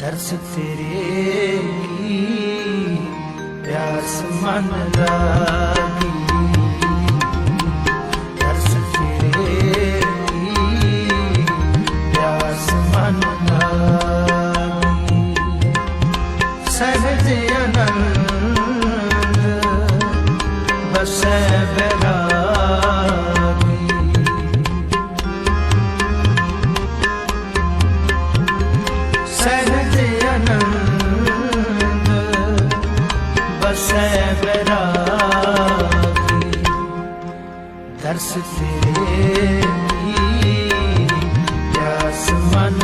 ਦਰਸ ਤੇਰੇ ਕੀ, ਪਿਆਸ ਮਨ ਲਾਗੀ। ਦਰਸ ਤੇਰੇ ਪਿਆਸ ਮਨ ਲਾਗੀ। ਸਹਿਜ ਅਨੰਦ, ਬਸੈ ਬੈਰਾਗੀ। ਸਹਿਜ ਅਨੰਦ ਬਸੈ ਬੈਰਾਗੀ ਦਰਸ ਤੇਰੇ ਕੀ ਪਿਆਸ ਮਨ